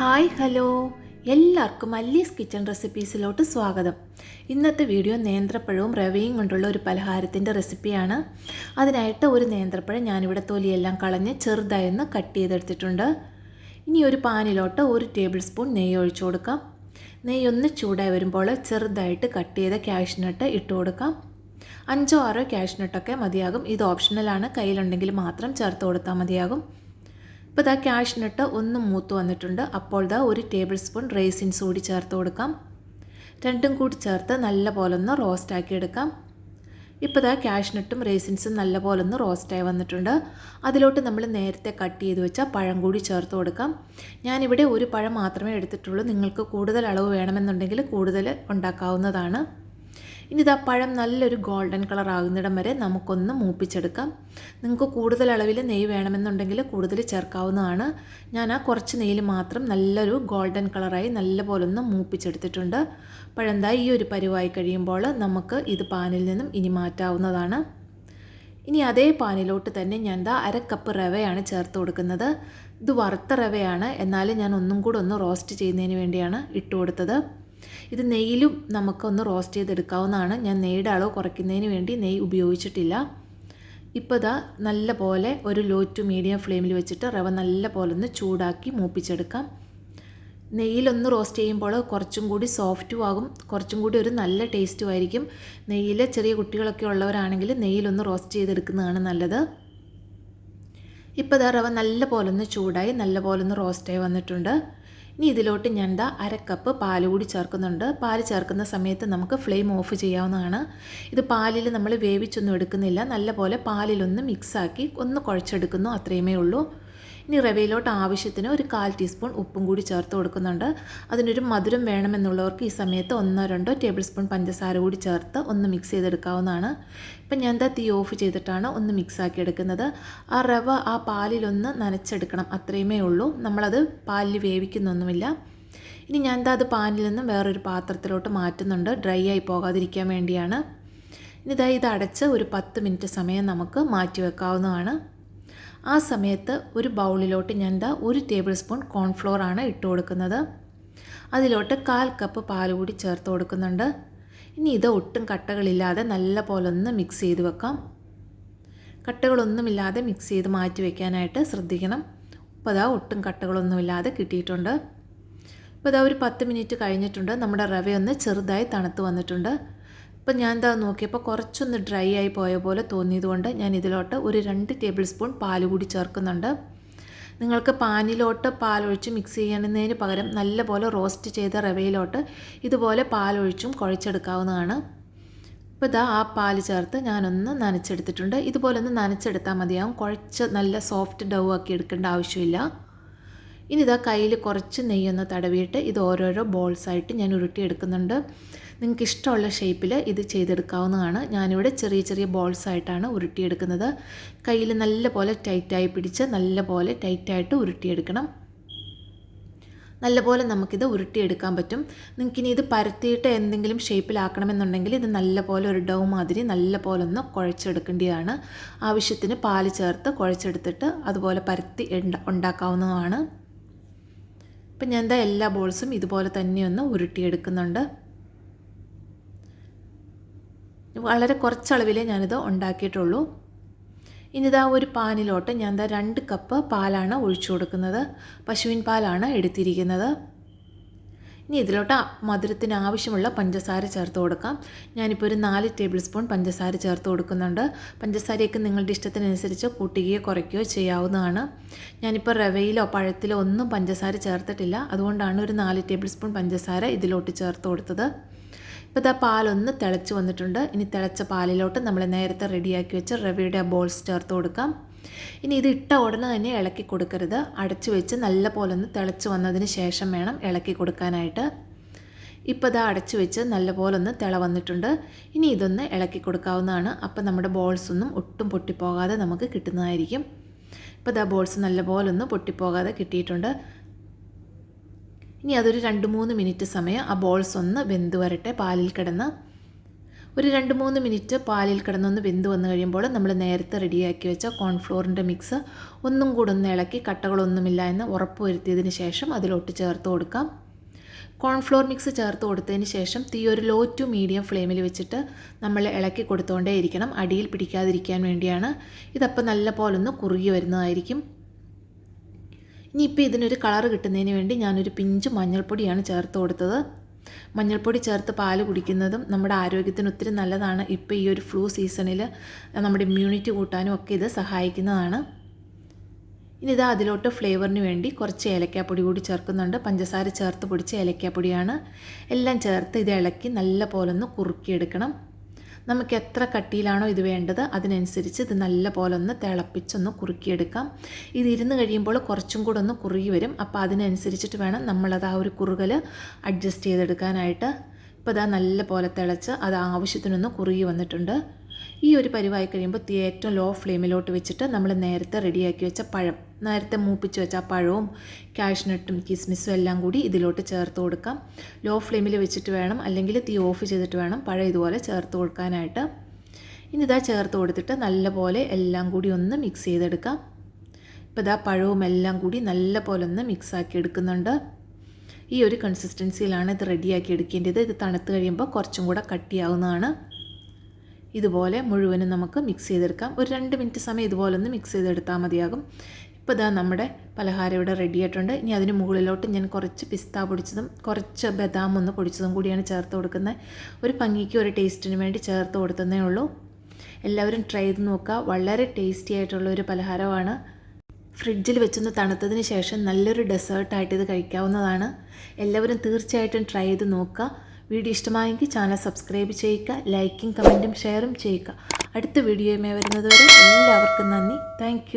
Hi hello. എല്ലാവർക്കും അല്ലീസ് kitchen റെസിപ്പീസിലോട്ട് സ്വാഗതം. ഇന്നത്തെ വീഡിയോ നേന്ത്രപ്പഴവും റവയും കൊണ്ടുള്ള ഒരു പലഹാരത്തിന്റെ റെസിപ്പിയാണ്. അതിനായിട്ട് ഒരു നേന്ത്രപ്പഴം ഞാനിവിടെ തൊലിയെല്ലാം കളഞ്ഞ് ചെറുതായൊന്ന് കട്ട് ചെയ്തെടുത്തിട്ടുണ്ട്. ഇനി ഒരു പാനിലോട്ട് ഒരു ടേബിൾ സ്പൂൺ നെയ്യ് ഒഴിച്ചു കൊടുക്കാം. നെയ്യ് ഒന്ന് ചൂടായി വരുമ്പോൾ ചെറുതായിട്ട് കട്ട് ചെയ്ത ക്യാഷ്നട്ട് ഇട്ട് കൊടുക്കാം. അഞ്ചോ ആറോ ക്യാഷ്നട്ടൊക്കെ മതിയാകും. ഇത് ഓപ്ഷണലാണ്. കയ്യിലുണ്ടെങ്കിൽ മാത്രം ചേർത്ത് കൊടുത്താൽ മതിയാകും. ഇപ്പോൾ ഇതാ ക്യാഷിനിട്ട് ഒന്ന് മൂത്ത് വന്നിട്ടുണ്ട്. അപ്പോൾ ഇതാ ഒരു ടേബിൾ സ്പൂൺ റേസിൻസ് കൂടി ചേർത്ത് കൊടുക്കാം. രണ്ടും കൂടി ചേർത്ത് നല്ല പോലെ ഒന്ന് റോസ്റ്റാക്കി എടുക്കാം. ഇപ്പോൾ ഇതാ ക്യാഷ്നട്ടും റേസിൻസും നല്ല പോലെ ഒന്ന് റോസ്റ്റായി വന്നിട്ടുണ്ട്. അതിലോട്ട് നമ്മൾ നേരത്തെ കട്ട് ചെയ്ത് വെച്ച പഴം കൂടി ചേർത്ത് കൊടുക്കാം. ഞാനിവിടെ ഒരു പഴം മാത്രമേ എടുത്തിട്ടുള്ളൂ. നിങ്ങൾക്ക് കൂടുതൽ അളവ് വേണമെന്നുണ്ടെങ്കിൽ കൂടുതൽ ഉണ്ടാക്കാവുന്നതാണ്. ഇനി ഇതാ പഴം നല്ലൊരു ഗോൾഡൻ കളർ ആകുന്നിടം വരെ നമുക്കൊന്ന് മൂപ്പിച്ചെടുക്കാം. നിങ്ങൾക്ക് കൂടുതൽ അളവിൽ നെയ്യ് വേണമെന്നുണ്ടെങ്കിൽ കൂടുതൽ ചേർക്കാവുന്നതാണ്. ഞാൻ ആ കുറച്ച് നെയ്യിൽ മാത്രം നല്ലൊരു ഗോൾഡൻ കളറായി നല്ലപോലെ ഒന്ന് മൂപ്പിച്ചെടുത്തിട്ടുണ്ട്. പഴന്താ ഈ ഒരു പരുവായി കഴിയുമ്പോൾ നമുക്ക് ഇത് പാനിൽ നിന്നും ഇനി മാറ്റാവുന്നതാണ്. ഇനി അതേ പാനിലോട്ട് തന്നെ ഞാൻ ദാ അര കപ്പ് റവയാണ് ചേർത്ത് കൊടുക്കുന്നത്. ഇത് വറുത്ത റവയാണ്. എന്നാലും ഞാൻ ഒന്നും കൂടെ ഒന്ന് റോസ്റ്റ് ചെയ്യുന്നതിന് വേണ്ടിയാണ് ഇട്ട് കൊടുത്തത്. ഇത് നെയ്യിലും നമുക്കൊന്ന് റോസ്റ്റ് ചെയ്തെടുക്കാവുന്നതാണ്. ഞാൻ നെയ്യുടെ അളവ് കുറയ്ക്കുന്നതിന് വേണ്ടി നെയ്യ് ഉപയോഗിച്ചിട്ടില്ല. ഇപ്പോൾ ഇതാ നല്ല പോലെ ഒരു ലോ ടു മീഡിയം ഫ്ലെയിമിൽ വെച്ചിട്ട് റവ നല്ല പോലെ ഒന്ന് ചൂടാക്കി മൂപ്പിച്ചെടുക്കാം. നെയ്യിലൊന്ന് റോസ്റ്റ് ചെയ്യുമ്പോൾ കുറച്ചും കൂടി സോഫ്റ്റും ആകും. കുറച്ചും കൂടി ഒരു നല്ല ടേസ്റ്റും ആയിരിക്കും. നെയ്യിൽ ചെറിയ കുട്ടികളൊക്കെ ഉള്ളവരാണെങ്കിൽ നെയ്യിലൊന്ന് റോസ്റ്റ് ചെയ്തെടുക്കുന്നതാണ് നല്ലത്. ഇപ്പോൾ ഇതാ റവ നല്ല പോലെ ഒന്ന് ചൂടായി നല്ല പോലെ ഒന്ന് റോസ്റ്റായി വന്നിട്ടുണ്ട്. ഇനി ഇതിലോട്ട് ഞാൻ ദാ അര കപ്പ് പാൽ കൂടി ചേർക്കുന്നുണ്ട്. പാൽ ചേർക്കുന്ന സമയത്ത് നമുക്ക് ഫ്ലെയിം ഓഫ് ചെയ്യാവുന്നതാണ്. ഇത് പാലിൽ നമ്മൾ വേവിച്ചൊന്നും എടുക്കുന്നില്ല. നല്ലപോലെ പാലിലൊന്ന് മിക്സാക്കി ഒന്ന് കുഴച്ചെടുക്കുന്നു. അത്രയുമേ ഉള്ളൂ. ഇനി റവയിലോട്ട് ആവശ്യത്തിന് ഒരു കാൽ ടീസ്പൂൺ ഉപ്പും കൂടി ചേർത്ത് കൊടുക്കുന്നുണ്ട്. അതിനൊരു മധുരം വേണമെന്നുള്ളവർക്ക് ഈ സമയത്ത് ഒന്നോ രണ്ടോ ടേബിൾ സ്പൂൺ പഞ്ചസാര കൂടി ചേർത്ത് ഒന്ന് മിക്സ് ചെയ്തെടുക്കാവുന്നതാണ്. ഇപ്പം ഞാൻ എന്താ തീ ഓഫ് ചെയ്തിട്ടാണ് ഒന്ന് മിക്സ് ആക്കി എടുക്കുന്നത്. ആ റവ ആ പാലിലൊന്ന് നനച്ചെടുക്കണം അത്രയുമേ ഉള്ളൂ. നമ്മളത് പാലിൽ വേവിക്കുന്നൊന്നുമില്ല. ഇനി ഞാൻ എന്താ അത് പാനിൽ നിന്നും വേറൊരു പാത്രത്തിലോട്ട് മാറ്റുന്നുണ്ട്. ഡ്രൈ ആയി പോകാതിരിക്കാൻ വേണ്ടിയാണ്. ഇനി ഇതായി ഇത് അടച്ച് ഒരു പത്ത് മിനിറ്റ് സമയം നമുക്ക് മാറ്റി വെക്കാവുന്നതാണ് ആ സമയത്ത് ഒരു ബൗളിലോട്ട് ഞാൻ എന്താ ഒരു ടേബിൾ സ്പൂൺ കോൺഫ്ലോർ ആണ് ഇട്ട് കൊടുക്കുന്നത്. അതിലോട്ട് കാൽ കപ്പ് പാൽ കൂടി ചേർത്ത് കൊടുക്കുന്നുണ്ട്. ഇനി ഇത് ഒട്ടും കട്ടകളില്ലാതെ നല്ല പോലെ ഒന്ന് മിക്സ് ചെയ്ത് വെക്കാം. കട്ടകളൊന്നുമില്ലാതെ മിക്സ് ചെയ്ത് മാറ്റി വയ്ക്കാനായിട്ട് ശ്രദ്ധിക്കണം. ഇപ്പോൾ അതാ ഒട്ടും കട്ടകളൊന്നുമില്ലാതെ കിട്ടിയിട്ടുണ്ട്. ഇപ്പോൾ ഇതാ ഒരു പത്ത് മിനിറ്റ് കഴിഞ്ഞിട്ടുണ്ട്. നമ്മുടെ റവയൊന്ന് ചെറുതായി തണുത്ത് വന്നിട്ടുണ്ട്. ഇപ്പം ഞാൻ എന്താ നോക്കിയപ്പോൾ കുറച്ചൊന്ന് ഡ്രൈ ആയി പോയ പോലെ തോന്നിയതുകൊണ്ട് ഞാൻ ഇതിലോട്ട് ഒരു രണ്ട് ടേബിൾ സ്പൂൺ പാൽ കൂടി ചേർക്കുന്നുണ്ട്. നിങ്ങൾക്ക് പാനിലോട്ട് പാലൊഴിച്ച് മിക്സ് ചെയ്യുന്നതിന് പകരം നല്ലപോലെ റോസ്റ്റ് ചെയ്ത റവയിലോട്ട് ഇതുപോലെ പാലൊഴിച്ചും കുഴച്ചെടുക്കാവുന്നതാണ്. ഇപ്പോൾ ഇതാ ആ പാൽ ചേർത്ത് ഞാനൊന്ന് നനച്ചെടുത്തിട്ടുണ്ട്. ഇതുപോലെ ഒന്ന് നനച്ചെടുത്താൽ മതിയാവും. കുഴച്ച് നല്ല സോഫ്റ്റ് ഡൗ ആക്കി എടുക്കേണ്ട ആവശ്യമില്ല. ഇനി ഇതാ കയ്യിൽ കുറച്ച് നെയ്യൊന്ന് തടവിയിട്ട് ഇത് ഓരോരോ ബോൾസായിട്ട് ഞാൻ ഉരുട്ടിയെടുക്കുന്നുണ്ട്. നിങ്ങൾക്ക് ഇഷ്ടമുള്ള ഷേപ്പിൽ ഇത് ചെയ്തെടുക്കാവുന്നതാണ്. ഞാനിവിടെ ചെറിയ ചെറിയ ബോൾസ് ആയിട്ടാണ് ഉരുട്ടിയെടുക്കുന്നത്. കയ്യിൽ നല്ല പോലെ ടൈറ്റായി പിടിച്ച് നല്ല പോലെ ടൈറ്റായിട്ട് ഉരുട്ടിയെടുക്കണം. നല്ലപോലെ നമുക്കിത് ഉരുട്ടിയെടുക്കാൻ പറ്റും. നിങ്ങൾക്കിനി ഇത് പരത്തിയിട്ട് എന്തെങ്കിലും ഷേപ്പിലാക്കണമെന്നുണ്ടെങ്കിൽ ഇത് നല്ലപോലെ ഒരു ഡൗ മാതിരി നല്ല പോലെ ഒന്ന് കുഴച്ചെടുക്കേണ്ടതാണ്. ആവശ്യത്തിന് പാൽ ചേർത്ത് കുഴച്ചെടുത്തിട്ട് അതുപോലെ പരത്തി ഉണ്ടാക്കാവുന്നതാണ്. ഇപ്പം ഞാൻ എന്താ എല്ലാ ബോൾസും ഇതുപോലെ തന്നെ ഒന്ന് ഉരുട്ടിയെടുക്കുന്നുണ്ട്. വളരെ കുറച്ചളവിലേ ഞാനിത് ഉണ്ടാക്കിയിട്ടുള്ളൂ. ഇനിതാ ഒരു പാനിലോട്ട് ഞാൻ ദാ രണ്ട് കപ്പ് പാലാണ് ഒഴിച്ചു കൊടുക്കുന്നത്. പശുവിൻ പാലാണ് എടുത്തിരിക്കുന്നത്. ഇനി ഇതിലോട്ട് മധുരത്തിന് ആവശ്യമുള്ള പഞ്ചസാര ചേർത്ത് കൊടുക്കാം. ഞാനിപ്പോൾ ഒരു നാല് ടേബിൾ സ്പൂൺ പഞ്ചസാര ചേർത്ത് കൊടുക്കുന്നുണ്ട്. പഞ്ചസാരയൊക്കെ നിങ്ങളുടെ ഇഷ്ടത്തിനനുസരിച്ച് കൂട്ടുകയോ കുറയ്ക്കുകയോ ചെയ്യാവുന്നതാണ്. ഞാനിപ്പോൾ റവയിലോ പഴത്തിലോ ഒന്നും പഞ്ചസാര ചേർത്തിട്ടില്ല. അതുകൊണ്ടാണ് ഒരു നാല് ടേബിൾ സ്പൂൺ പഞ്ചസാര ഇതിലോട്ട് ചേർത്ത് കൊടുത്തത്. ഇപ്പോൾ ഇതാ പാലൊന്ന് തിളച്ച് വന്നിട്ടുണ്ട്. ഇനി തിളച്ച പാലിലോട്ട് നമ്മൾ നേരത്തെ റെഡിയാക്കി വെച്ച റവയുടെ ബോൾസ് ചേർത്ത് കൊടുക്കാം. ഇനി ഇത് ഇട്ട ഉടനെ തന്നെ ഇളക്കി കൊടുക്കരുത്. അടച്ചു വെച്ച് നല്ല പോലെ ഒന്ന് തിളച്ച് വന്നതിന് ശേഷം വേണം ഇളക്കി കൊടുക്കാനായിട്ട്. ഇപ്പോൾ ഇതാ അടച്ചു വെച്ച് നല്ലപോലെ ഒന്ന് തിള വന്നിട്ടുണ്ട്. ഇനി ഇതൊന്ന് ഇളക്കി കൊടുക്കാവുന്നതാണ്. അപ്പോൾ നമ്മുടെ ബോൾസ് ഒന്നും ഒട്ടും പൊട്ടിപ്പോകാതെ നമുക്ക് കിട്ടുന്നതായിരിക്കും. ഇപ്പോൾ ഇതാ ബോൾസ് നല്ലപോലെ ഒന്ന് പൊട്ടിപ്പോകാതെ കിട്ടിയിട്ടുണ്ട്. ഇനി അതൊരു രണ്ട് മൂന്ന് മിനിറ്റ് സമയം ആ ബോൾസ് ഒന്ന് വെന്ത് വരട്ടെ പാലിൽ കിടന്ന്. ഒരു രണ്ട് മൂന്ന് മിനിറ്റ് പാലിൽ കിടന്നൊന്ന് വെന്ത് വന്നു കഴിയുമ്പോൾ നമ്മൾ നേരത്തെ റെഡിയാക്കി വെച്ച കോൺഫ്ലോറിന്റെ മിക്സ് ഒന്നും കൂടെ ഒന്ന് ഇളക്കി കട്ടകളൊന്നുമില്ല എന്ന് ഉറപ്പ് വരുത്തിയതിന് ശേഷം അതിലോട്ട് ചേർത്ത് കൊടുക്കാം. കോൺഫ്ലോർ മിക്സ് ചേർത്ത് കൊടുത്തതിന് ശേഷം തീ ഒരു ലോ ടു മീഡിയം ഫ്ലെയിമിൽ വെച്ചിട്ട് നമ്മൾ ഇളക്കി കൊടുത്തുകൊണ്ടേ ഇരിക്കണം അടിയിൽ പിടിക്കാതിരിക്കാൻ വേണ്ടിയാണ്. ഇതപ്പോൾ നല്ല പോലൊന്ന് കുറുകി വരുന്നതായിരിക്കും. ഇനിയിപ്പോൾ ഇതിനൊരു കളർ കിട്ടുന്നതിന് വേണ്ടി ഞാനൊരു പിഞ്ച് മഞ്ഞൾപ്പൊടിയാണ് ചേർത്ത് കൊടുത്തത്. മഞ്ഞൾപ്പൊടി ചേർത്ത് പാൽ കുടിക്കുന്നതും നമ്മുടെ ആരോഗ്യത്തിന് ഒത്തിരി നല്ലതാണ്. ഇപ്പോൾ ഈ ഒരു ഫ്ലൂ സീസണിൽ നമ്മുടെ ഇമ്മ്യൂണിറ്റി കൂട്ടാനും ഒക്കെ ഇത് സഹായിക്കുന്നതാണ്. ഇനി ഇത് അതിലോട്ട് ഫ്ലേവറിന് വേണ്ടി കുറച്ച് ഏലക്കാപ്പൊടി കൂടി ചേർക്കുന്നുണ്ട്. പഞ്ചസാര ചേർത്ത് പൊടിച്ച ഏലക്കാപ്പൊടിയാണ്. എല്ലാം ചേർത്ത് ഇത് ഇളക്കി നല്ല പോലെ ഒന്ന് കുറുക്കിയെടുക്കണം. നമുക്ക് എത്ര കട്ടിയിലാണോ ഇത് വേണ്ടത് അതിനനുസരിച്ച് ഇത് നല്ല പോലെ ഒന്ന് തിളപ്പിച്ചൊന്ന് കുറുക്കിയെടുക്കാം. ഇത് ഇരുന്ന് കഴിയുമ്പോൾ കുറച്ചും കൂടെ ഒന്ന് കുറുകി വരും. അപ്പോൾ അതിനനുസരിച്ചിട്ട് വേണം നമ്മളത് ആ ഒരു കുറുകൽ അഡ്ജസ്റ്റ് ചെയ്തെടുക്കാനായിട്ട്. ഇപ്പോൾ ഇതാ നല്ല പോലെ തിളച്ച് അത് ആവശ്യത്തിനൊന്ന് കുറുകി വന്നിട്ടുണ്ട്. ഈ ഒരു പരിവായി കഴിയുമ്പോൾ ഏറ്റവും ലോ ഫ്ലെയിമിലോട്ട് വെച്ചിട്ട് നമ്മൾ നേരത്തെ റെഡിയാക്കി വെച്ച പഴം നേരത്തെ മൂപ്പിച്ച് വെച്ച ആ പഴവും കാഷ്നട്ടും കിസ്മിസും എല്ലാം കൂടി ഇതിലോട്ട് ചേർത്ത് കൊടുക്കാം. ലോ ഫ്ലെയിമിൽ വെച്ചിട്ട് വേണം അല്ലെങ്കിൽ തീ ഓഫ് ചെയ്തിട്ട് വേണം പഴം ഇതുപോലെ ചേർത്ത് കൊടുക്കാനായിട്ട്. ഇനി ഇതാ ചേർത്ത് കൊടുത്തിട്ട് നല്ലപോലെ എല്ലാം കൂടി ഒന്ന് മിക്സ് ചെയ്തെടുക്കാം. ഇപ്പോൾ ഇതാ പഴവും എല്ലാം കൂടി നല്ല പോലെ ഒന്ന് മിക്സാക്കി എടുക്കുന്നുണ്ട്. ഈ ഒരു കൺസിസ്റ്റൻസിയിലാണ് ഇത് റെഡിയാക്കി എടുക്കേണ്ടത്. ഇത് തണുത്ത് കഴിയുമ്പോൾ കുറച്ചും കൂടെ കട്ടിയാവുന്നതാണ്. ഇതുപോലെ മുഴുവനും നമുക്ക് മിക്സ് ചെയ്തെടുക്കാം. ഒരു രണ്ട് മിനിറ്റ് സമയം ഇതുപോലെ ഒന്ന് മിക്സ് ചെയ്തെടുത്താൽ മതിയാകും. ഇപ്പോൾ ഇതാ നമ്മുടെ പലഹാരം ഇവിടെ റെഡി ആയിട്ടുണ്ട്. ഇനി അതിന് മുകളിലോട്ട് ഞാൻ കുറച്ച് പിസ്ത പൊടിച്ചതും കുറച്ച് ബദാം ഒന്ന് പൊടിച്ചതും കൂടിയാണ് ചേർത്ത് കൊടുക്കുന്നത്. ഒരു ഭംഗിക്ക് ഒരു ടേസ്റ്റിന് വേണ്ടി ചേർത്ത് കൊടുത്തതേ ഉള്ളൂ. എല്ലാവരും ട്രൈ ചെയ്ത് നോക്കുക. വളരെ ടേസ്റ്റി ആയിട്ടുള്ള ഒരു പലഹാരമാണ്. ഫ്രിഡ്ജിൽ വെച്ചൊന്ന് തണുത്തതിന് ശേഷം നല്ലൊരു ഡെസേർട്ടായിട്ട് ഇത് കഴിക്കാവുന്നതാണ്. എല്ലാവരും തീർച്ചയായിട്ടും ട്രൈ ചെയ്ത് നോക്കുക. വീഡിയോ ഇഷ്ടമായെങ്കിൽ ചാനൽ സബ്സ്ക്രൈബ് ചെയ്യുക ലൈക്കും കമന്റും ഷെയറും ചെയ്യുക. അടുത്ത വീഡിയോയുമായി വരുന്നതുവരെ എല്ലാവർക്കും നന്ദി. താങ്ക്